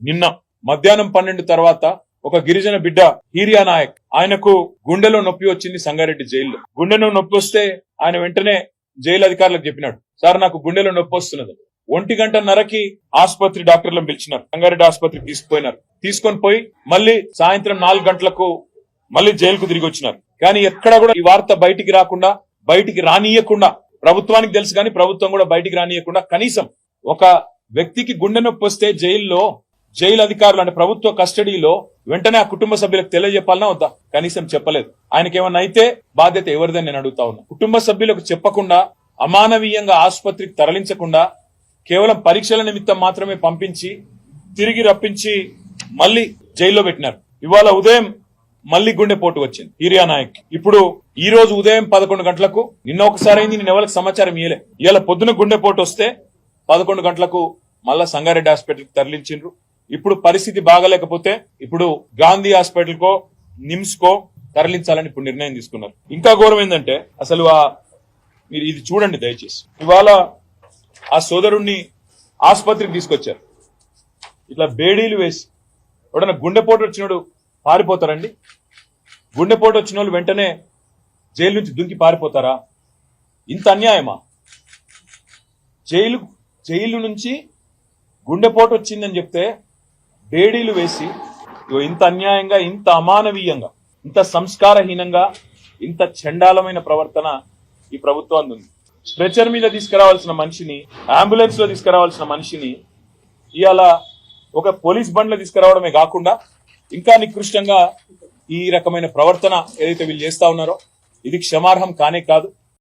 నిన్న మధ్యాహ్నం పన్నెండు తర్వాత ఒక గిరిజన బిడ్డ హీరియా నాయక్ ఆయనకు గుండెలో నొప్పి వచ్చింది సంగారెడ్డి జైల్లో. గుండెలో నొప్పి వస్తే ఆయన వెంటనే జైలు అధికారులకు చెప్పినాడు. సార్ నాకు గుండెలో నొప్పి వస్తున్నది. ఒంటి గంట నరకి ఆసుపత్రి డాక్టర్లను పిలిచినారు. సంగారెడ్డి ఆసుపత్రికి తీసుకుపోయినారు. తీసుకొని పోయి మళ్ళీ సాయంత్రం నాలుగు గంటలకు మళ్ళీ జైలుకు తిరిగి వచ్చినారు. కానీ ఎక్కడ కూడా ఈ వార్త బయటికి రాకుండా బయటికి రానియకుండా ప్రభుత్వానికి తెలుసు కానీ ప్రభుత్వం కూడా బయటికి రానియకుండా కనీసం ఒక వ్యక్తికి గుండె నొప్పి వస్తే జైల్లో జైలు అధికారులు అంటే ప్రభుత్వ కస్టడీలో వెంటనే ఆ కుటుంబ సభ్యులకు తెలియజెప్పాలన్నా వద్దా? కనీసం చెప్పలేదు. ఆయనకి ఏమన్నా అయితే బాధ్యత ఎవరిదని నేను అడుగుతా ఉన్నా. కుటుంబ సభ్యులకు చెప్పకుండా అమానవీయంగా ఆసుపత్రికి తరలించకుండా కేవలం పరీక్షల నిమిత్తం మాత్రమే పంపించి తిరిగి రప్పించి మళ్ళీ జైల్లో పెట్టినారు. ఇవాళ ఉదయం మళ్ళీ గుండెపోటు వచ్చింది హీరియా నాయక్ ఇప్పుడు ఈ రోజు ఉదయం పదకొండు గంటలకు నిన్న ఒకసారి అయింది నేను ఎవరికి సమాచారం ఇయ్యలే. ఇవాళ పొద్దున గుండెపోటు వస్తే పదకొండు గంటలకు మళ్ళా సంగారెడ్డి హాస్పిటల్కి తరలించిండ్రు. ఇప్పుడు పరిస్థితి బాగలేకపోతే ఇప్పుడు గాంధీ హాస్పిటల్ కో నిమ్స్ కో తరలించాలని ఇప్పుడు నిర్ణయం తీసుకున్నారు. ఇంకా ఘోరం ఏంటంటే అసలు ఆ మీరు ఇది చూడండి దయచేసి. ఇవాళ ఆ సోదరుణ్ణి ఆసుపత్రికి తీసుకొచ్చారు. ఇట్లా బేడీలు వేసి ఎవడన్నా గుండెపోటు వచ్చినోడు పారిపోతారండి? గుండెపోటు వచ్చిన వాళ్ళు వెంటనే జైలు నుంచి దుంకి పారిపోతారా? ఇంత అన్యాయమా? జైలు జైలు నుంచి గుండెపోటు వచ్చిందని చెప్తే బేడీలు వేసి ఇంత అన్యాయంగా ఇంత అమానవీయంగా ఇంత సంస్కారహీనంగా ఇంత చండాలమైన ప్రవర్తన ఈ ప్రభుత్వాన్ని ఉంది స్ట్రెచర్ మీద తీసుకురావాల్సిన మనిషిని అంబులెన్స్లో తీసుకురావాల్సిన మనిషిని ఇవాళ ఒక పోలీస్ బండ్లో తీసుకురావడమే కాకుండా ఇంకా నికృష్టంగా ఈ రకమైన ప్రవర్తన ఏదైతే వీళ్ళు చేస్తా ఉన్నారో ఇది క్షమార్హం కానే కాదు.